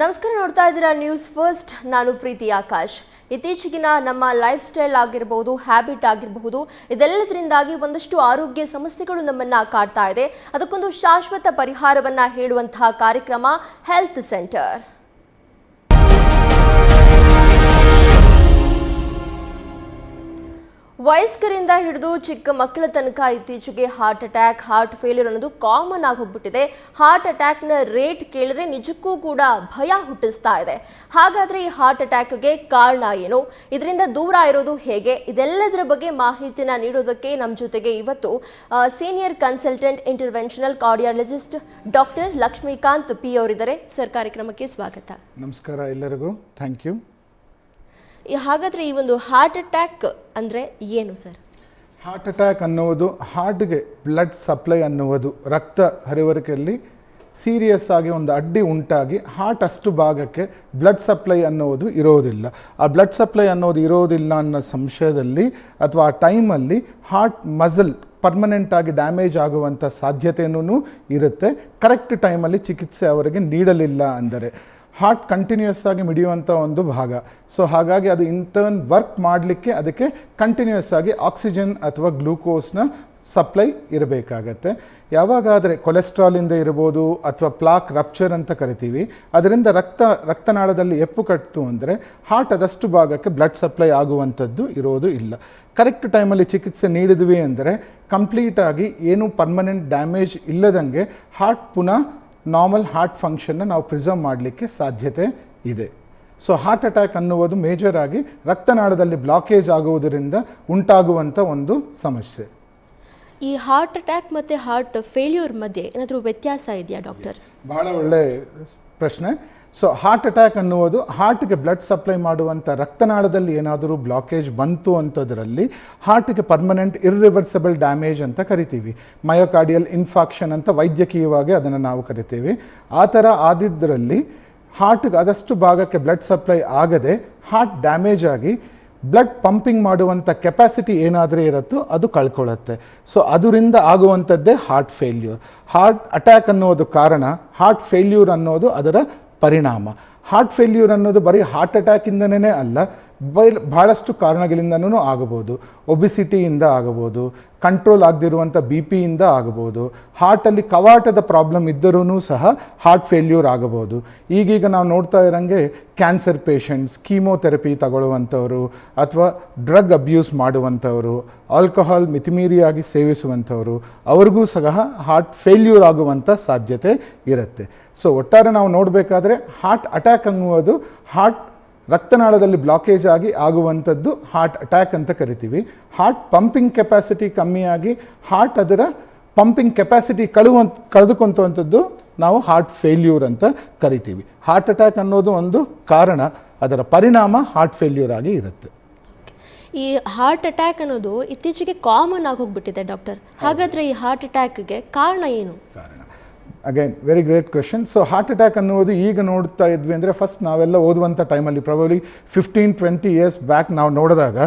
ನಮಸ್ಕಾರ ನೋಡ್ತಾ ಇದ್ದೀರಾ ನ್ಯೂಸ್ ಫಸ್ಟ್ ನಾನು ಪ್ರೀತಿ ಆಕಾಶ್. ಇತ್ತೀಚೆಗಿನ ನಮ್ಮ ಲೈಫ್ ಸ್ಟೈಲ್ ಆಗಿರಬಹುದು ಹ್ಯಾಬಿಟ್ ಆಗಿರಬಹುದು, ಇದೆಲ್ಲದರಿಂದಾಗಿ ಒಂದಷ್ಟು ಆರೋಗ್ಯ ಸಮಸ್ಯೆಗಳು ನಮ್ಮನ್ನ ಕಾಡ್ತಾ ಇದೆ. ಅದಕ್ಕೊಂದು ಶಾಶ್ವತ ಪರಿಹಾರವನ್ನ ಹೇಳುವಂತಹ ಕಾರ್ಯಕ್ರಮ ಹೆಲ್ತ್ ಸೆಂಟರ್ ವಯಸ್ಕರಿಂದ ಹಿಡಿದು ಚಿಕ್ಕ ಮಕ್ಕಳ ತನಕ ಇತ್ತೀಚೆಗೆ ಹಾರ್ಟ್ ಅಟ್ಯಾಕ್ ಹಾರ್ಟ್ ಫೇಲ್ಯೂರ್ ಅನ್ನೋದು ಕಾಮನ್ ಆಗಿ ಹೋಗ್ಬಿಟ್ಟಿದೆ ಹಾರ್ಟ್ ಅಟ್ಯಾಕ್ನ ರೇಟ್ ಕೇಳಿದ್ರೆ ನಿಜಕ್ಕೂ ಕೂಡ ಭಯ ಹುಟ್ಟಿಸ್ತಾ ಇದೆ. ಹಾಗಾದ್ರೆ ಈ ಹಾರ್ಟ್ ಅಟ್ಯಾಕ್ಗೆ ಕಾರಣ ಏನು? ಇದರಿಂದ ದೂರ ಇರೋದು ಹೇಗೆ? ಇದೆಲ್ಲದರ ಬಗ್ಗೆ ಮಾಹಿತಿನ ನೀಡೋದಕ್ಕೆ ನಮ್ಮ ಜೊತೆಗೆ ಇವತ್ತು senior consultant interventional cardiologist doctor Lakshmikant P ಅವರಿದ್ದಾರೆ. ಸರ್, ಕಾರ್ಯಕ್ರಮಕ್ಕೆ ಸ್ವಾಗತ. ನಮಸ್ಕಾರ ಎಲ್ಲರಿಗೂ. ಥ್ಯಾಂಕ್ ಯು ಹಾಗಾದ್ರೆ ಈ ಒಂದು ಹಾರ್ಟ್ ಅಟ್ಯಾಕ್ ಅಂದ್ರೆ ಏನು ಸರ್ ಹಾರ್ಟ್ ಅಟ್ಯಾಕ್ ಅನ್ನುವುದು ಹಾರ್ಟ್ಗೆ ಬ್ಲಡ್ ಸಪ್ಲೈ ಅನ್ನುವುದು. ರಕ್ತ ಹರಿವರಿಕೆಯಲ್ಲಿ ಸೀರಿಯಸ್ ಆಗಿ ಒಂದು ಅಡ್ಡಿ ಉಂಟಾಗಿ ಹಾರ್ಟ್ ಅಷ್ಟು ಭಾಗಕ್ಕೆ ಬ್ಲಡ್ ಸಪ್ಲೈ ಅನ್ನೋದು ಇರೋದಿಲ್ಲ. ಆ ಬ್ಲಡ್ ಸಪ್ಲೈ ಅನ್ನೋದು ಇರೋದಿಲ್ಲ ಅನ್ನೋ ಸಂಶಯದಲ್ಲಿ ಅಥವಾ ಆ ಟೈಮಲ್ಲಿ ಹಾರ್ಟ್ ಮಸಲ್ ಪರ್ಮನೆಂಟ್ ಆಗಿ ಡ್ಯಾಮೇಜ್ ಆಗುವಂಥ ಸಾಧ್ಯತೆಯೂ ಇರುತ್ತೆ. ಕರೆಕ್ಟ್ ಟೈಮಲ್ಲಿ ಚಿಕಿತ್ಸೆ ಅವರಿಗೆ ನೀಡಲಿಲ್ಲ ಅಂದರೆ. ಹಾರ್ಟ್ ಕಂಟಿನ್ಯೂಸ್ ಆಗಿ ಮಿಡಿಯುವಂಥ ಒಂದು ಭಾಗ. ಸೊ ಹಾಗಾಗಿ ಅದು ಇಂಟರ್ನ್ ವರ್ಕ್ ಮಾಡಲಿಕ್ಕೆ ಅದಕ್ಕೆ ಕಂಟಿನ್ಯೂಸ್ ಆಗಿ ಆಕ್ಸಿಜನ್ ಅಥವಾ ಗ್ಲೂಕೋಸ್ನ ಸಪ್ಲೈ ಇರಬೇಕಾಗತ್ತೆ. ಯಾವಾಗಾದರೆ ಕೊಲೆಸ್ಟ್ರಾಲಿಂದ ಇರ್ಬೋದು ಅಥವಾ ಪ್ಲಾಕ್ ರಪ್ಚರ್ ಅಂತ ಕರಿತೀವಿ. ಅದರಿಂದ ರಕ್ತ, ರಕ್ತನಾಳದಲ್ಲಿ ಎಪ್ಪು ಕಟ್ಟಿತು ಅಂದರೆ ಹಾರ್ಟ್ ಅದಷ್ಟು ಭಾಗಕ್ಕೆ ಬ್ಲಡ್ ಸಪ್ಲೈ ಆಗುವಂಥದ್ದು ಇರೋದು ಇಲ್ಲ. ಕರೆಕ್ಟ್ ಟೈಮಲ್ಲಿ ಚಿಕಿತ್ಸೆ ನೀಡಿದ್ವಿ ಅಂದರೆ ಕಂಪ್ಲೀಟಾಗಿ ಏನೂ ಪರ್ಮನೆಂಟ್ ಡ್ಯಾಮೇಜ್ ಇಲ್ಲದಂಗೆ ಹಾರ್ಟ್ ಪುನಃ ನಾರ್ಮಲ್ ಹಾರ್ಟ್ ಫಂಕ್ಷನ್ನ ನಾವು ಪ್ರಿಸರ್ವ್ ಮಾಡಲಿಕ್ಕೆ ಸಾಧ್ಯತೆ ಇದೆ. ಸೊ ಹಾರ್ಟ್ ಅಟ್ಯಾಕ್ ಅನ್ನುವುದು ಮೇಜರ್ ಆಗಿ ರಕ್ತನಾಳದಲ್ಲಿ ಬ್ಲಾಕೇಜ್ ಆಗುವುದರಿಂದ ಉಂಟಾಗುವಂಥ ಒಂದು ಸಮಸ್ಯೆ. ಈ ಹಾರ್ಟ್ ಅಟ್ಯಾಕ್ ಮತ್ತು ಹಾರ್ಟ್ ಫೇಲ್ಯೂರ್ ಮಧ್ಯೆ ಏನಾದರೂ ವ್ಯತ್ಯಾಸ ಇದೆಯಾ ಡಾಕ್ಟರ್? ಬಹಳ ಒಳ್ಳೆ ಪ್ರಶ್ನೆ. ಸೊ ಹಾರ್ಟ್ ಅಟ್ಯಾಕ್ ಅನ್ನುವುದು ಹಾರ್ಟ್ಗೆ ಬ್ಲಡ್ ಸಪ್ಲೈ ಮಾಡುವಂಥ ರಕ್ತನಾಳದಲ್ಲಿ ಏನಾದರೂ ಬ್ಲಾಕೇಜ್ ಬಂತು ಅಂಥದ್ರಲ್ಲಿ ಹಾರ್ಟ್ಗೆ ಪರ್ಮನೆಂಟ್ ಇರ್ರಿವರ್ಸಬಲ್ ಡ್ಯಾಮೇಜ್ ಅಂತ ಕರಿತೀವಿ. ಮಯೋಕಾರ್ಡಿಯಲ್ ಇನ್ಫಾಕ್ಷನ್ ಅಂತ ವೈದ್ಯಕೀಯವಾಗಿ ಅದನ್ನು ನಾವು ಕರಿತೀವಿ. ಆ ಥರ ಆದಿದ್ದರಲ್ಲಿ ಹಾರ್ಟ್ಗೆ ಆದಷ್ಟು ಭಾಗಕ್ಕೆ ಬ್ಲಡ್ ಸಪ್ಲೈ ಆಗದೆ ಹಾರ್ಟ್ ಡ್ಯಾಮೇಜ್ ಆಗಿ ಬ್ಲಡ್ ಪಂಪಿಂಗ್ ಮಾಡುವಂಥ ಕೆಪಾಸಿಟಿ ಏನಾದರೂ ಇರುತ್ತೋ ಅದು ಕಳ್ಕೊಳ್ಳುತ್ತೆ. ಸೊ ಅದರಿಂದ ಆಗುವಂಥದ್ದೇ ಹಾರ್ಟ್ ಫೇಲ್ಯೂರ್ ಹಾರ್ಟ್ ಅಟ್ಯಾಕ್ ಅನ್ನೋದು ಕಾರಣ ಹಾರ್ಟ್ ಫೇಲ್ಯೂರ್ ಅನ್ನೋದು ಅದರ ಪರಿಣಾಮ. ಹಾರ್ಟ್ ಫೇಲ್ಯೂರ್ ಅನ್ನೋದು ಬರೀ ಹಾರ್ಟ್ ಅಟ್ಯಾಕಿಂದನೇ ಅಲ್ಲ ಬೈ ಭಾಳಷ್ಟು ಕಾರಣಗಳಿಂದನೂ ಆಗಬಹುದು. ಒಬಿಸಿಟಿಯಿಂದ ಆಗಬಹುದು, ಕಂಟ್ರೋಲ್ ಆಗದಿರುವಂಥ ಬಿ ಪಿಯಿಂದ ಆಗಬಹುದು, ಹಾರ್ಟಲ್ಲಿ ಕವಾಟದ ಪ್ರಾಬ್ಲಮ್ ಇದ್ದರೂ ಸಹ ಹಾರ್ಟ್ ಫೇಲ್ಯೂರ್ ಆಗಬಹುದು. ಈಗೀಗ ನಾವು ನೋಡ್ತಾ ಇರೋಂಗೆ ಕ್ಯಾನ್ಸರ್ ಪೇಷಂಟ್ಸ್, ಕೀಮೋಥೆರಪಿ ತಗೊಳ್ಳುವಂಥವರು ಅಥವಾ ಡ್ರಗ್ ಅಬ್ಯೂಸ್ ಮಾಡುವಂಥವರು, ಆಲ್ಕೋಹಾಲ್ ಮಿತಿಮೀರಿಯಾಗಿ ಸೇವಿಸುವಂಥವರು, ಅವ್ರಿಗೂ ಸಹ ಹಾರ್ಟ್ ಫೇಲ್ಯೂರ್ ಆಗುವಂಥ ಸಾಧ್ಯತೆ ಇರುತ್ತೆ. ಸೊ, ಒಟ್ಟಾರೆ ನಾವು ನೋಡಬೇಕಾದ್ರೆ ಹಾರ್ಟ್ ಅಟ್ಯಾಕ್ ಅನ್ನುವುದು ಹಾರ್ಟ್ ರಕ್ತನಾಳದಲ್ಲಿ ಬ್ಲಾಕೇಜ್ ಆಗಿ ಆಗುವಂಥದ್ದು ಹಾರ್ಟ್ ಅಟ್ಯಾಕ್ ಅಂತ ಕರಿತೀವಿ. ಹಾರ್ಟ್ ಪಂಪಿಂಗ್ ಕೆಪಾಸಿಟಿ ಕಮ್ಮಿಯಾಗಿ ಹಾರ್ಟ್ ಅದರ ಪಂಪಿಂಗ್ ಕೆಪಾಸಿಟಿ ಕಳುವಂತ ಕಳೆದುಕೊಂತಂಥದ್ದು ನಾವು ಹಾರ್ಟ್ ಫೇಲ್ಯೂರ್ ಅಂತ ಕರಿತೀವಿ. ಹಾರ್ಟ್ ಅಟ್ಯಾಕ್ ಅನ್ನೋದು ಒಂದು ಕಾರಣ ಅದರ ಪರಿಣಾಮ ಹಾರ್ಟ್ ಫೇಲ್ಯೂರ್ ಆಗಿ ಇರುತ್ತೆ. ಈ ಹಾರ್ಟ್ ಅಟ್ಯಾಕ್ ಅನ್ನೋದು ಇತ್ತೀಚೆಗೆ ಕಾಮನ್ ಆಗಿ ಹೋಗ್ಬಿಟ್ಟಿದೆ ಡಾಕ್ಟರ್ ಹಾಗಾದ್ರೆ ಈ ಹಾರ್ಟ್ ಅಟ್ಯಾಕ್ಗೆ ಕಾರಣ ಏನು? ಕಾರಣ. Again very great question so heart attack ಅನ್ನುವುದು ಈಗ ನೋಡ್ತಾ ಇದ್ವಿ ಅಂದರೆ ಫಸ್ಟ್ ನಾವೆಲ್ಲ ಓದುವಂಥ ಟೈಮಲ್ಲಿ probably fifteen twenty years back ನಾವು ನೋಡಿದಾಗ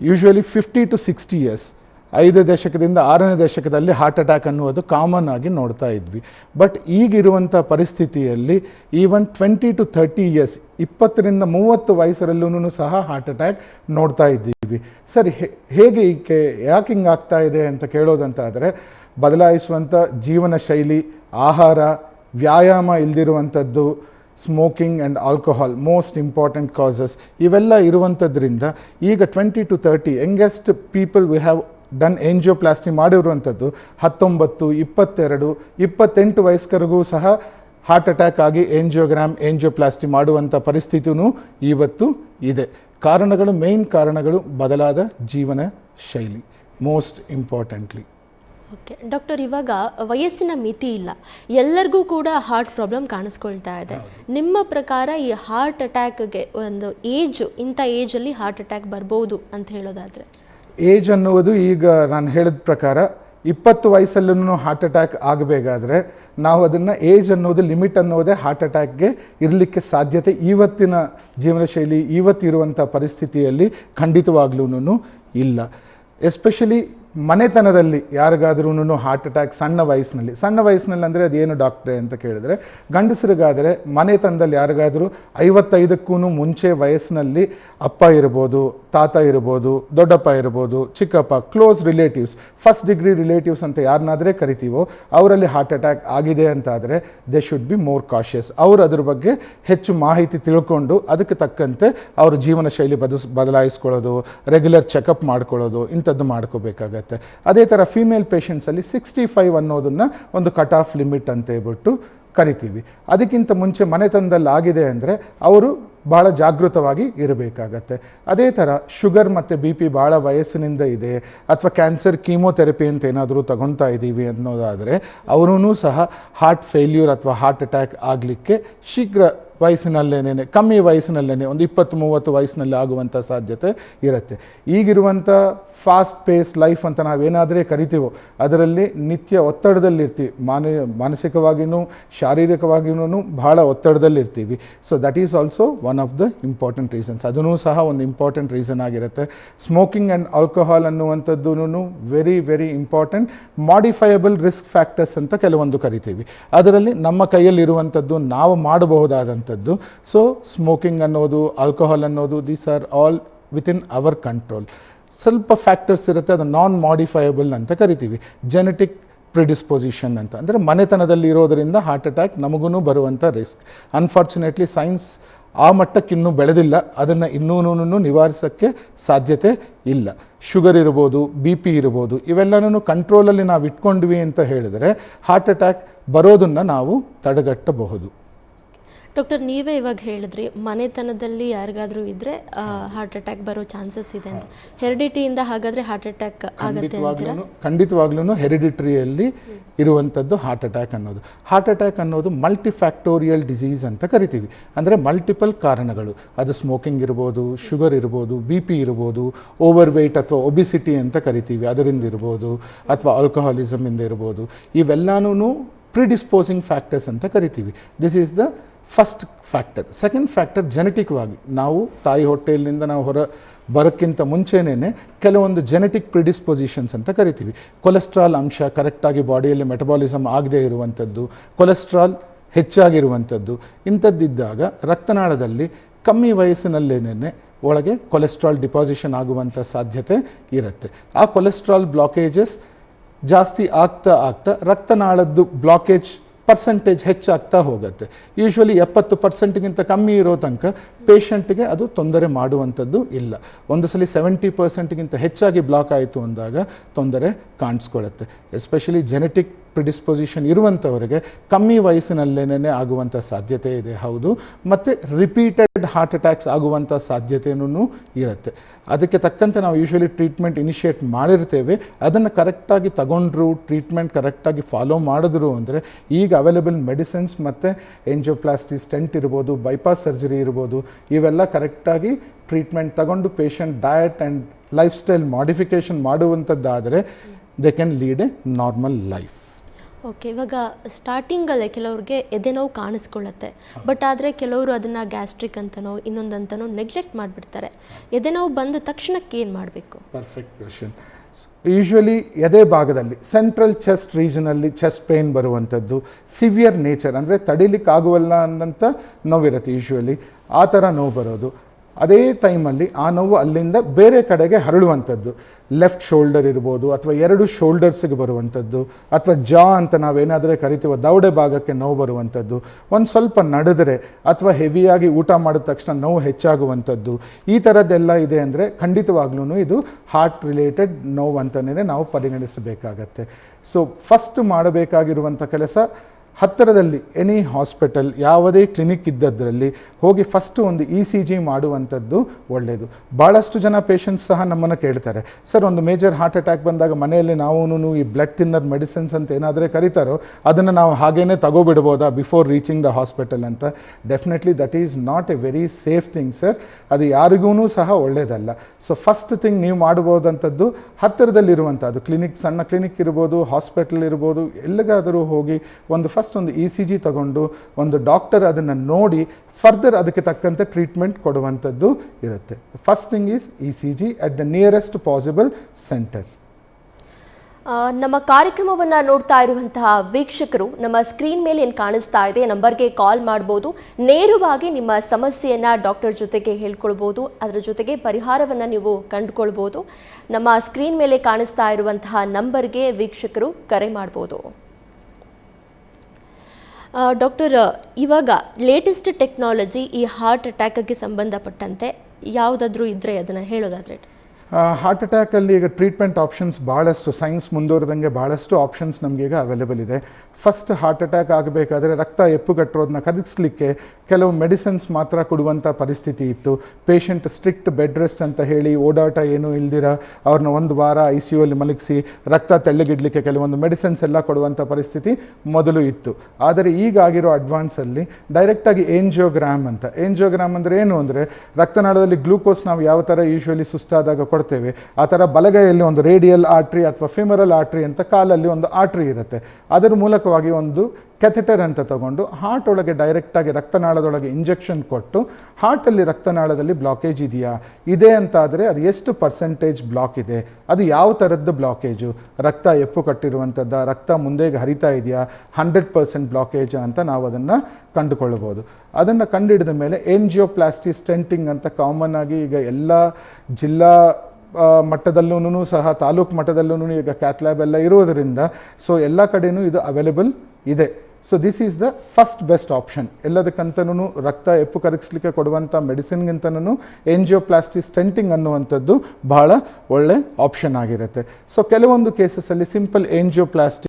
usually fifty to sixty years ಐದು ದಶಕದಿಂದ ಆರನೇ ದಶಕದಲ್ಲಿ ಹಾರ್ಟ್ ಅಟ್ಯಾಕ್ ಅನ್ನುವುದು ಕಾಮನ್ ಆಗಿ ನೋಡ್ತಾ ಇದ್ವಿ. ಬಟ್ ಈಗಿರುವಂಥ ಪರಿಸ್ಥಿತಿಯಲ್ಲಿ even twenty to thirty years ಇಪ್ಪತ್ತರಿಂದ ಮೂವತ್ತು ವಯಸ್ಸರಲ್ಲೂ ಸಹ ಹಾರ್ಟ್ ಅಟ್ಯಾಕ್ ನೋಡ್ತಾ ಇದ್ದೀವಿ. ಸರಿ ಹೇಗೆ ಈಕೆ ಯಾಕೆ ಹಿಂಗೆ ಆಗ್ತಾಯಿದೆ ಇದೆ ಅಂತ ಕೇಳೋದಂತಾದರೆ ಬದಲಾಯಿಸುವಂಥ ಜೀವನ ಶೈಲಿ, ಆಹಾರ, ವ್ಯಾಯಾಮ ಇಲ್ದಿರುವಂಥದ್ದು smoking and alcohol most important causes ಇವೆಲ್ಲ ಇರುವಂಥದ್ರಿಂದ ಈಗ twenty two thirty youngest people we have done angioplasty ಮಾಡಿರುವಂಥದ್ದು, ಹತ್ತೊಂಬತ್ತು, ಇಪ್ಪತ್ತೆರಡು, ಇಪ್ಪತ್ತೆಂಟು ವಯಸ್ಕರಿಗೂ ಸಹ ಹಾರ್ಟ್ ಅಟ್ಯಾಕ್ ಆಗಿ ಎಂಜಿಯೋಗ್ರಾಮ್ ಎಂಜಿಯೋಪ್ಲಾಸ್ಟಿ ಮಾಡುವಂಥ ಪರಿಸ್ಥಿತಿಯೂ ಇವತ್ತು ಇದೆ. ಕಾರಣಗಳು ಮೇನ್ ಕಾರಣಗಳು ಬದಲಾದ ಜೀವನ ಶೈಲಿ ಮೋಸ್ಟ್ ಇಂಪಾರ್ಟೆಂಟ್ಲಿ ಓಕೆ ಡಾಕ್ಟರ್ ಇವಾಗ ವಯಸ್ಸಿನ ಮಿತಿ ಇಲ್ಲ. ಎಲ್ಲರಿಗೂ ಕೂಡ ಹಾರ್ಟ್ ಪ್ರಾಬ್ಲಮ್ ಕಾಣಿಸ್ಕೊಳ್ತಾ ಇದೆ. ನಿಮ್ಮ ಪ್ರಕಾರ ಈ ಹಾರ್ಟ್ ಅಟ್ಯಾಕ್ಗೆ ಒಂದು ಏಜ್ ಇಂಥ ಏಜಲ್ಲಿ ಹಾರ್ಟ್ ಅಟ್ಯಾಕ್ ಬರ್ಬೋದು ಅಂತ ಹೇಳೋದಾದ್ರೆ? ಏಜ್ ಅನ್ನುವುದು ಈಗ ನಾನು ಹೇಳಿದ ಪ್ರಕಾರ ಇಪ್ಪತ್ತು ವಯಸ್ಸಲ್ಲೂ ಹಾರ್ಟ್ ಅಟ್ಯಾಕ್ ಆಗಬೇಕಾದ್ರೆ ನಾವು ಅದನ್ನು ಏಜ್ ಅನ್ನೋದು ಲಿಮಿಟ್ ಅನ್ನೋದೇ ಹಾರ್ಟ್ ಅಟ್ಯಾಕ್ಗೆ ಇರಲಿಕ್ಕೆ ಸಾಧ್ಯತೆ ಇವತ್ತಿನ ಜೀವನ ಶೈಲಿ ಇವತ್ತಿರುವಂಥ ಪರಿಸ್ಥಿತಿಯಲ್ಲಿ ಖಂಡಿತವಾಗ್ಲೂ ಇಲ್ಲ. ಎಸ್ಪೆಷಲಿ ಮನೆತನದಲ್ಲಿ ಯಾರಿಗಾದ್ರೂ ಹಾರ್ಟ್ ಅಟ್ಯಾಕ್ ಸಣ್ಣ ವಯಸ್ಸಿನಲ್ಲಿ. ಸಣ್ಣ ವಯಸ್ಸಿನಲ್ಲಿ ಅಂದರೆ ಅದೇನು ಡಾಕ್ಟ್ರೆ ಅಂತ ಕೇಳಿದ್ರೆ, ಗಂಡಸರಿಗಾದರೆ ಮನೆತನದಲ್ಲಿ ಯಾರಿಗಾದರೂ ಐವತ್ತೈದಕ್ಕೂ ಮುಂಚೆ ವಯಸ್ಸಿನಲ್ಲಿ ಅಪ್ಪ ಇರ್ಬೋದು, ತಾತ ಇರ್ಬೋದು, ದೊಡ್ಡಪ್ಪ ಇರ್ಬೋದು, ಚಿಕ್ಕಪ್ಪ close relatives first degree relatives ಅಂತ ಯಾರನ್ನಾದರೆ ಕರಿತೀವೋ, ಅವರಲ್ಲಿ ಹಾರ್ಟ್ ಅಟ್ಯಾಕ್ ಆಗಿದೆ ಅಂತ ಆದರೆ they should be more cautious ಅವರು ಅದ್ರ ಬಗ್ಗೆ ಹೆಚ್ಚು ಮಾಹಿತಿ ತಿಳ್ಕೊಂಡು ಅದಕ್ಕೆ ತಕ್ಕಂತೆ ಅವ್ರ ಜೀವನ ಶೈಲಿ ಬದಸ್, ಬದಲಾಯಿಸ್ಕೊಳ್ಳೋದು ರೆಗ್ಯುಲರ್ ಚೆಕಪ್ ಮಾಡ್ಕೊಳ್ಳೋದು, ಇಂಥದ್ದು ಮಾಡ್ಕೋಬೇಕಾಗತ್ತೆ. ಅದೇ ಥರ ಫೀಮೇಲ್ ಪೇಷಂಟ್ಸಲ್ಲಿ ಸಿಕ್ಸ್ಟಿ ಫೈವ್ ಅನ್ನೋದನ್ನು ಒಂದು ಕಟ್ ಆಫ್ ಲಿಮಿಟ್ ಅಂತ ಹೇಳ್ಬಿಟ್ಟು ಕರಿತೀವಿ. ಅದಕ್ಕಿಂತ ಮುಂಚೆ ಮನೆತನದಲ್ಲಿ ಆಗಿದೆ ಅಂದರೆ ಅವರು ಭಾಳ ಜಾಗೃತವಾಗಿ ಇರಬೇಕಾಗತ್ತೆ. ಅದೇ ಥರ ಶುಗರ್ ಮತ್ತು ಬಿ ಪಿ ಭಾಳ ವಯಸ್ಸಿನಿಂದ ಇದೆ ಅಥವಾ ಕ್ಯಾನ್ಸರ್ ಕೀಮೋಥೆರಪಿ ಅಂತ ಏನಾದರೂ ತಗೊತಾ ಇದ್ದೀವಿ ಅನ್ನೋದಾದರೆ ಅವರೂ ಸಹ ಹಾರ್ಟ್ ಫೇಲ್ಯೂರ್ ಅಥವಾ ಹಾರ್ಟ್ ಅಟ್ಯಾಕ್ ಆಗಲಿಕ್ಕೆ ಶೀಘ್ರ ವಯಸ್ಸಿನಲ್ಲೇನೆ ಕಮ್ಮಿ ವಯಸ್ಸಿನಲ್ಲೇ ಒಂದು ಇಪ್ಪತ್ತು ಮೂವತ್ತು ವಯಸ್ಸಿನಲ್ಲಿ ಆಗುವಂಥ ಸಾಧ್ಯತೆ ಇರುತ್ತೆ. ಈಗಿರುವಂಥ ಫಾಸ್ಟ್ ಪೇಸ್ ಲೈಫ್ ಅಂತ ನಾವೇನಾದರೆ ಕರಿತೀವೋ, ಅದರಲ್ಲಿ ನಿತ್ಯ ಒತ್ತಡದಲ್ಲಿರ್ತೀವಿ. ಮಾನ ಮಾನಸಿಕವಾಗಿಯೂ ಶಾರೀರಿಕವಾಗಿಯೂ ಬಹಳ ಒತ್ತಡದಲ್ಲಿರ್ತೀವಿ. So that is also one of the important reasons ಅದೂ ಸಹ ಒಂದು ಇಂಪಾರ್ಟೆಂಟ್ ರೀಸನ್ ಆಗಿರುತ್ತೆ. ಸ್ಮೋಕಿಂಗ್ ಆ್ಯಂಡ್ ಆಲ್ಕೋಹಾಲ್ ಅನ್ನುವಂಥದ್ದು very very important modifiable risk factors ಅಂತ ಕೆಲವೊಂದು ಕರಿತೀವಿ. ಅದರಲ್ಲಿ ನಮ್ಮ ಕೈಯಲ್ಲಿರುವಂಥದ್ದು ನಾವು ಮಾಡಬಹುದಾದಂಥದ್ದು ಸೊ ಸ್ಮೋಕಿಂಗ್ ಅನ್ನೋದು ಆಲ್ಕೋಹಾಲ್ ಅನ್ನೋದು these are all within our control ಸ್ವಲ್ಪ ಫ್ಯಾಕ್ಟರ್ಸ್ ಇರುತ್ತೆ, ಅದು ನಾನ್ ಮಾಡಿಫೈಯಬಲ್ ಅಂತ ಕರಿತೀವಿ. ಜೆನೆಟಿಕ್ ಪ್ರಿಡಿಸ್ಪೊಸಿಷನ್ ಅಂತ. ಅಂದರೆ ಮನೆತನದಲ್ಲಿ ಇರೋದರಿಂದ ಹಾರ್ಟ್ ಅಟ್ಯಾಕ್ ನಮಗೂ ಬರುವಂಥ ರಿಸ್ಕ್ ಅನ್ಫಾರ್ಚುನೇಟ್ಲಿ ಸೈನ್ಸ್ ಆ ಮಟ್ಟಕ್ಕೆ ಇನ್ನೂ ಬೆಳೆದಿಲ್ಲ. ಅದನ್ನು ಇನ್ನೂನು ನಿವಾರಿಸೋಕ್ಕೆ ಸಾಧ್ಯತೆ ಇಲ್ಲ. ಶುಗರ್ ಇರ್ಬೋದು ಬಿ ಪಿ ಇರ್ಬೋದು, ಇವೆಲ್ಲನೂ ಕಂಟ್ರೋಲಲ್ಲಿ ನಾವು ಇಟ್ಕೊಂಡ್ವಿ ಅಂತ ಹೇಳಿದರೆ ಹಾರ್ಟ್ ಅಟ್ಯಾಕ್ ಬರೋದನ್ನು ನಾವು ತಡೆಗಟ್ಟಬಹುದು. ಡಾಕ್ಟರ್ ನೀವೇ ಇವಾಗ ಹೇಳಿದ್ರಿ ಮನೆತನದಲ್ಲಿ ಯಾರಿಗಾದರೂ ಇದ್ದರೆ ಹಾರ್ಟ್ ಅಟ್ಯಾಕ್ ಬರೋ ಚಾನ್ಸಸ್ ಇದೆ ಅಂತ. ಹೆರಿಡಿಟಿಯಿಂದ ಹಾಗಾದ್ರೆ ಹಾರ್ಟ್ ಅಟ್ಯಾಕ್ ಆಗುತ್ತೆ ಅಂತೀರಾ? ಖಂಡಿತವಾಗ್ಲೂ ಖಂಡಿತವಾಗ್ಲೂ ಹೆರಿಡಿಟ್ರಿಯಲ್ಲಿ ಇರುವಂಥದ್ದು ಹಾರ್ಟ್ ಅಟ್ಯಾಕ್ ಅನ್ನೋದು. ಹಾರ್ಟ್ ಅಟ್ಯಾಕ್ ಅನ್ನೋದು ಮಲ್ಟಿಫ್ಯಾಕ್ಟೋರಿಯಲ್ ಡಿಸೀಸ್ ಅಂತ ಕರಿತೀವಿ. ಅಂದರೆ ಮಲ್ಟಿಪಲ್ ಕಾರಣಗಳು. ಅದು ಸ್ಮೋಕಿಂಗ್ ಇರ್ಬೋದು ಶುಗರ್ ಇರ್ಬೋದು ಬಿ ಪಿ ಇರ್ಬೋದು ಓವರ್ ವೆಯ್ಟ್ ಅಥವಾ ಒಬಿಸಿಟಿ ಅಂತ ಕರಿತೀವಿ. ಅದರಿಂದ ಇರ್ಬೋದು ಅಥವಾ ಆಲ್ಕೋಹಾಲಿಸಮಿಂದ ಇರ್ಬೋದು. ಇವೆಲ್ಲನೂ ಪ್ರಿಡಿಸ್ಪೋಸಿಂಗ್ ಫ್ಯಾಕ್ಟರ್ಸ್ ಅಂತ ಕರಿತೀವಿ. This is the first factor second factor ಜೆನೆಟಿಕ್ವಾಗಿ ನಾವು ತಾಯಿ ಹೊಟ್ಟೆಯಲ್ಲಿಂದ ನಾವು ಹೊರ ಬರೋಕ್ಕಿಂತ ಮುಂಚೆನೇ ಕೆಲವೊಂದು ಜೆನೆಟಿಕ್ ಪ್ರಿಡಿಸ್ಪೊಸಿಷನ್ಸ್ ಅಂತ ಕರಿತೀವಿ. ಕೊಲೆಸ್ಟ್ರಾಲ್ ಅಂಶ ಕರೆಕ್ಟಾಗಿ ಬಾಡಿಯಲ್ಲಿ ಮೆಟಬಾಲಿಸಮ್ ಆಗದೇ ಇರುವಂಥದ್ದು ಕೊಲೆಸ್ಟ್ರಾಲ್ ಹೆಚ್ಚಾಗಿರುವಂಥದ್ದು, ಇಂಥದ್ದಿದ್ದಾಗ ರಕ್ತನಾಳದಲ್ಲಿ ಕಮ್ಮಿ ವಯಸ್ಸಿನಲ್ಲೇನೇ ಒಳಗೆ ಕೊಲೆಸ್ಟ್ರಾಲ್ ಡಿಪಾಸಿಷನ್ ಆಗುವಂಥ ಸಾಧ್ಯತೆ ಇರುತ್ತೆ. ಆ ಕೊಲೆಸ್ಟ್ರಾಲ್ ಬ್ಲಾಕೇಜಸ್ ಜಾಸ್ತಿ ಆಗ್ತಾ ಆಗ್ತಾ ರಕ್ತನಾಳದ್ದು ಬ್ಲಾಕೇಜ್ ಪರ್ಸೆಂಟೇಜ್ ಹೆಚ್ಚಾಗ್ತಾ ಹೋಗುತ್ತೆ. ಯೂಶ್ವಲಿ ಎಪ್ಪತ್ತು ಪರ್ಸೆಂಟ್ಗಿಂತ ಕಮ್ಮಿ ಇರೋ ತನಕ ಪೇಷಂಟ್ಗೆ ಅದು ತೊಂದರೆ ಮಾಡುವಂಥದ್ದು ಇಲ್ಲ. ಒಂದು ಸಲ ಸೆವೆಂಟಿ ಪರ್ಸೆಂಟ್ಗಿಂತ ಹೆಚ್ಚಾಗಿ ಬ್ಲಾಕ್ ಆಯಿತು ಅಂದಾಗ ತೊಂದರೆ ಕಾಣಿಸ್ಕೊಳ್ಳುತ್ತೆ ಎಸ್ಪೆಷಲಿ ಜೆನೆಟಿಕ್ ಪ್ರಿಡಿಸ್ಪೊಸಿಷನ್ ಇರುವಂಥವರಿಗೆ ಕಮ್ಮಿ ವಯಸ್ಸಿನಲ್ಲೇನೇ ಆಗುವಂಥ ಸಾಧ್ಯತೆ ಇದೆ, ಹೌದು. ಮತ್ತು ರಿಪೀಟೆಡ್ ಹಾರ್ಟ್ ಅಟ್ಯಾಕ್ಸ್ ಆಗುವಂಥ ಸಾಧ್ಯತೆಯೂ ಇರುತ್ತೆ. ಅದಕ್ಕೆ ತಕ್ಕಂತೆ ನಾವು ಯೂಶ್ವಲಿ ಟ್ರೀಟ್ಮೆಂಟ್ ಇನಿಷಿಯೇಟ್ ಮಾಡಿರ್ತೇವೆ. ಅದನ್ನು ಕರೆಕ್ಟಾಗಿ ತಗೊಂಡ್ರು ಟ್ರೀಟ್ಮೆಂಟ್ ಕರೆಕ್ಟಾಗಿ ಫಾಲೋ ಮಾಡಿದ್ರು ಅಂದರೆ ಈಗ ಅವೈಲೇಬಲ್ ಮೆಡಿಸಿನ್ಸ್ ಮತ್ತು ಎಂಜಿಯೋಪ್ಲಾಸ್ಟಿ ಸ್ಟೆಂಟ್ ಇರ್ಬೋದು ಬೈಪಾಸ್ ಸರ್ಜರಿ ಇರ್ಬೋದು ಇವೆಲ್ಲ ಕರೆಕ್ಟಾಗಿ ಟ್ರೀಟ್ಮೆಂಟ್ ತಗೊಂಡು patient diet and lifestyle modification ಮಾಡುವಂಥದ್ದಾದರೆ they can lead a normal life okay ಇವಾಗ ಸ್ಟಾರ್ಟಿಂಗಲ್ಲೇ ಕೆಲವ್ರಿಗೆ ಎದೆನೋವು ಕಾಣಿಸ್ಕೊಳ್ಳುತ್ತೆ. ಬಟ್ ಆದರೆ ಕೆಲವರು ಅದನ್ನು ಗ್ಯಾಸ್ಟ್ರಿಕ್ ಅಂತನೋ ಇನ್ನೊಂದಂತನೋ ನೆಗ್ಲೆಕ್ಟ್ ಮಾಡಿಬಿಡ್ತಾರೆ. ಎದೆನೋವು ಬಂದ ತಕ್ಷಣಕ್ಕೆ ಏನು ಮಾಡಬೇಕು? ಪರ್ಫೆಕ್ಟ್ ಕ್ವೆಶನ್ ಯೂಶ್ವಲಿ ಎದೆ ಭಾಗದಲ್ಲಿ ಸೆಂಟ್ರಲ್ ಚೆಸ್ಟ್ ರೀಜನಲ್ಲಿ ಚೆಸ್ಟ್ ಪೇನ್ ಬರುವಂಥದ್ದು ಸಿವಿಯರ್ ನೇಚರ್ ಅಂದರೆ ತಡಿಲಿಕ್ಕೆ ಅನ್ನೋಂಥ ಅನ್ನಂಥ ನೋವಿರುತ್ತೆ ಯೂಶ್ವಲಿ ಆ ಥರ ನೋವು ಬರೋದು. ಅದೇ ಟೈಮಲ್ಲಿ ಆ ನೋವು ಅಲ್ಲಿಂದ ಬೇರೆ ಕಡೆಗೆ ಹರಳುವಂಥದ್ದು. ಲೆಫ್ಟ್ ಶೋಲ್ಡರ್ ಇರ್ಬೋದು ಅಥವಾ ಎರಡು ಶೋಲ್ಡರ್ಸ್ಗೆ ಬರುವಂಥದ್ದು ಅಥವಾ ಜಾ ಅಂತ ನಾವೇನಾದರೂ ಕರಿತೀವೋ ದೌಡೆ ಭಾಗಕ್ಕೆ ನೋವು ಬರುವಂಥದ್ದು. ಒಂದು ಸ್ವಲ್ಪ ನಡೆದರೆ ಅಥವಾ ಹೆವಿಯಾಗಿ ಊಟ ಮಾಡಿದ ತಕ್ಷಣ ನೋವು ಹೆಚ್ಚಾಗುವಂಥದ್ದು. ಈ ಥರದ್ದೆಲ್ಲ ಇದೆ ಅಂದರೆ ಖಂಡಿತವಾಗ್ಲೂ ಇದು ಹಾರ್ಟ್ ರಿಲೇಟೆಡ್ ನೋವು ಅಂತಲೇ ನಾವು ಪರಿಗಣಿಸಬೇಕಾಗತ್ತೆ. ಸೊ ಫಸ್ಟ್ ಮಾಡಬೇಕಾಗಿರುವಂಥ ಕೆಲಸ ಹತ್ತಿರದಲ್ಲಿ ಎನಿ ಹಾಸ್ಪಿಟಲ್ ಯಾವುದೇ ಕ್ಲಿನಿಕ್ ಇದ್ದದ್ರಲ್ಲಿ ಹೋಗಿ ಫಸ್ಟು ಒಂದು ಇ ಸಿ ಜಿ ಮಾಡುವಂಥದ್ದು ಒಳ್ಳೆಯದು ಭಾಳಷ್ಟು ಜನ ಪೇಷಂಟ್ಸ್ ಸಹ ನಮ್ಮನ್ನು ಕೇಳ್ತಾರೆ. ಸರ್, ಒಂದು ಮೇಜರ್ ಹಾರ್ಟ್ ಅಟ್ಯಾಕ್ ಬಂದಾಗ ಮನೆಯಲ್ಲಿ ನಾವು ಈ ಬ್ಲಡ್ ತಿನ್ನರ್ ಮೆಡಿಸಿನ್ಸ್ ಅಂತ ಏನಾದರೆ ಕರೀತಾರೋ, ಅದನ್ನು ನಾವು ಹಾಗೇನೆ ತಗೋಬಿಡ್ಬೋದಾ ಬಿಫೋರ್ ರೀಚಿಂಗ್ ದ ಹಾಸ್ಪಿಟಲ್ ಅಂತ? Definitely that is not a very safe thing sir ಅದು ಯಾರಿಗೂ ಸಹ ಒಳ್ಳೆಯದಲ್ಲ ಸೊ ಫಸ್ಟ್ ಥಿಂಗ್ ನೀವು ಮಾಡ್ಬೋದಂಥದ್ದು ಹತ್ತಿರದಲ್ಲಿರುವಂಥದ್ದು. ಕ್ಲಿನಿಕ್ ಸಣ್ಣ ಕ್ಲಿನಿಕ್ ಇರ್ಬೋದು ಹಾಸ್ಪಿಟಲ್ ಇರ್ಬೋದು, ಎಲ್ಲಿಗಾದರೂ ಹೋಗಿ ಒಂದು ಒಂದು ಇ ಸಿ ಜಿ ತಗೊಂಡು ಒಂದು ಡಾಕ್ಟರ್ ಅದನ್ನು ನೋಡಿ ಫರ್ದರ್ ಅದಕ್ಕೆ ತಕ್ಕಂತೆ ಟ್ರೀಟ್ಮೆಂಟ್ ಕೊಡುವಂಥದ್ದು ಇರುತ್ತೆ. First thing is E C G at the nearest possible centre ನಮ್ಮ ಕಾರ್ಯಕ್ರಮವನ್ನು ನೋಡ್ತಾ ಇರುವಂತಹ ವೀಕ್ಷಕರು, ನಮ್ಮ ಸ್ಕ್ರೀನ್ ಮೇಲೆ ಏನು ಕಾಣಿಸ್ತಾ ಇದೆ, ನಂಬರ್ಗೆ ಕಾಲ್ ಮಾಡ್ಬೋದು. ನೇರವಾಗಿ ನಿಮ್ಮ ಸಮಸ್ಯೆಯನ್ನ ಡಾಕ್ಟರ್ ಜೊತೆಗೆ ಹೇಳ್ಕೊಳ್ಬೋದು. ಅದರ ಜೊತೆಗೆ ಪರಿಹಾರವನ್ನ ನೀವು ಕಂಡುಕೊಳ್ಬೋದು. ನಮ್ಮ ಸ್ಕ್ರೀನ್ ಮೇಲೆ ಕಾಣಿಸ್ತಾ ಇರುವಂತಹ ನಂಬರ್ಗೆ ವೀಕ್ಷಕರು ಕರೆ ಮಾಡ್ಬೋದು. ಡಾಕ್ಟರ್ ಇವಾಗ ಲೇಟೆಸ್ಟ್ ಟೆಕ್ನಾಲಜಿ ಈ ಹಾರ್ಟ್ ಅಟ್ಯಾಕ್ಗೆ ಸಂಬಂಧಪಟ್ಟಂತೆ ಯಾವುದಾದ್ರೂ ಇದ್ರೆ ಅದನ್ನು ಹೇಳೋದಾದ್ರೆ. ಹಾರ್ಟ್ ಅಟ್ಯಾಕಲ್ಲಿ ಈಗ ಟ್ರೀಟ್ಮೆಂಟ್ ಆಪ್ಷನ್ಸ್ ಭಾಳಷ್ಟು ಸೈನ್ಸ್ ಮುಂದುವರೆದಂಗೆ ಭಾಳಷ್ಟು ಆಪ್ಷನ್ಸ್ ನಮಗೆ ಈಗ ಅವೈಲೇಬಲ್ ಇದೆ. ಫಸ್ಟ್ ಹಾರ್ಟ್ ಅಟ್ಯಾಕ್ ಆಗಬೇಕಾದ್ರೆ ರಕ್ತ ಎಪ್ಪುಗಟ್ಟಿರೋದನ್ನ ಕದಗಿಸ್ಲಿಕ್ಕೆ ಕೆಲವು ಮೆಡಿಸಿನ್ಸ್ ಮಾತ್ರ ಕೊಡುವಂಥ ಪರಿಸ್ಥಿತಿ ಇತ್ತು. ಪೇಷಂಟ್ ಸ್ಟ್ರಿಕ್ಟ್ ಬೆಡ್ ರೆಸ್ಟ್ ಅಂತ ಹೇಳಿ ಓಡಾಟ ಏನೂ ಇಲ್ದಿರ, ಅವ್ರನ್ನ ಒಂದು ವಾರ ಐ ಸಿ ಯು ಅಲ್ಲಿ ಮಲಗಿಸಿ ರಕ್ತ ತೆಳ್ಳಗಿಡ್ಲಿಕ್ಕೆ ಕೆಲವೊಂದು ಮೆಡಿಸಿನ್ಸ್ ಎಲ್ಲ ಕೊಡುವಂಥ ಪರಿಸ್ಥಿತಿ ಮೊದಲು ಇತ್ತು. ಆದರೆ ಈಗ ಆಗಿರೋ ಅಡ್ವಾನ್ಸಲ್ಲಿ ಡೈರೆಕ್ಟಾಗಿ ಏಂಜಿಯೋಗ್ರಾಮ್ ಅಂತ. ಏಂಜಿಯೋಗ್ರಾಮ್ ಅಂದರೆ ಏನು? ಅಂದರೆ ರಕ್ತನಾಳದಲ್ಲಿ ಗ್ಲೂಕೋಸ್ ನಾವು ಯಾವ ಥರ ಯೂಶ್ವಲಿ ಸುಸ್ತಾದಾಗ ಕೊಡ್ತೇವೆ ಆ ಥರ ಬಲಗೈಯಲ್ಲಿ ಒಂದು ರೇಡಿಯಲ್ ಆರ್ಟ್ರಿ ಅಥವಾ ಫಿಮರಲ್ ಆರ್ಟ್ರಿ ಅಂತ ಕಾಲಲ್ಲಿ ಒಂದು ಆರ್ಟ್ರಿ ಇರುತ್ತೆ. ಅದರ ಮೂಲಕವಾಗಿ ಒಂದು ಕೆಥೆಟರ್ ಅಂತ ತಗೊಂಡು ಹಾರ್ಟ್ ಒಳಗೆ ಡೈರೆಕ್ಟಾಗಿ ರಕ್ತನಾಳದೊಳಗೆ ಇಂಜೆಕ್ಷನ್ ಕೊಟ್ಟು ಹಾರ್ಟಲ್ಲಿ ರಕ್ತನಾಳದಲ್ಲಿ ಬ್ಲಾಕೇಜ್ ಇದೆಯಾ? ಇದೆ ಅಂತಾದರೆ ಅದು ಎಷ್ಟು ಪರ್ಸೆಂಟೇಜ್ ಬ್ಲಾಕ್ ಇದೆ? ಅದು ಯಾವ ಥರದ್ದು ಬ್ಲಾಕೇಜು ರಕ್ತ ಎಪ್ಪು ಕಟ್ಟಿರುವಂಥದ್ದು, ರಕ್ತ ಮುಂದೆಗೆ ಹರಿತಾ ಇದೆಯಾ? ಹಂಡ್ರೆಡ್ ಪರ್ಸೆಂಟ್ ಬ್ಲಾಕೇಜ್ ಅಂತ ನಾವು ಅದನ್ನು ಕಂಡುಕೊಳ್ಳಬಹುದು. ಅದನ್ನು ಕಂಡುಹಿಡಿದ ಮೇಲೆ ಎನ್ ಜಿಯೋ ಪ್ಲಾಸ್ಟಿ ಸ್ಟೆಂಟಿಂಗ್ ಅಂತ ಕಾಮನ್ ಆಗಿ ಈಗ ಎಲ್ಲ ಜಿಲ್ಲಾ ಮಟ್ಟದಲ್ಲೂ ಸಹ, ತಾಲೂಕು ಮಟ್ಟದಲ್ಲೂ ಈಗ ಕ್ಯಾತ್ ಲ್ಯಾಬ್ ಎಲ್ಲ ಇರುವುದರಿಂದ ಸೊ ಎಲ್ಲ ಕಡೆಯೂ ಇದು ಅವೈಲೇಬಲ್ ಇದೆ. So this is the first best option ಎಲ್ಲದಕ್ಕಂತನೂ ರಕ್ತ, ಎಪ್ಪು ಕರಗಿಸ್ಲಿಕ್ಕೆ ಕೊಡುವಂಥ ಮೆಡಿಸಿನ್ಗಿಂತನೂ ಎಂಜಿಯೋಪ್ಲಾಸ್ಟಿ ಸ್ಟೆಂಟಿಂಗ್ ಅನ್ನುವಂಥದ್ದು ಬಹಳ ಒಳ್ಳೆ ಆಪ್ಷನ್ ಆಗಿರುತ್ತೆ. ಸೊ ಕೆಲವೊಂದು ಕೇಸಸಲ್ಲಿ ಸಿಂಪಲ್ ಎಂಜಿಯೋಪ್ಲಾಸ್ಟಿ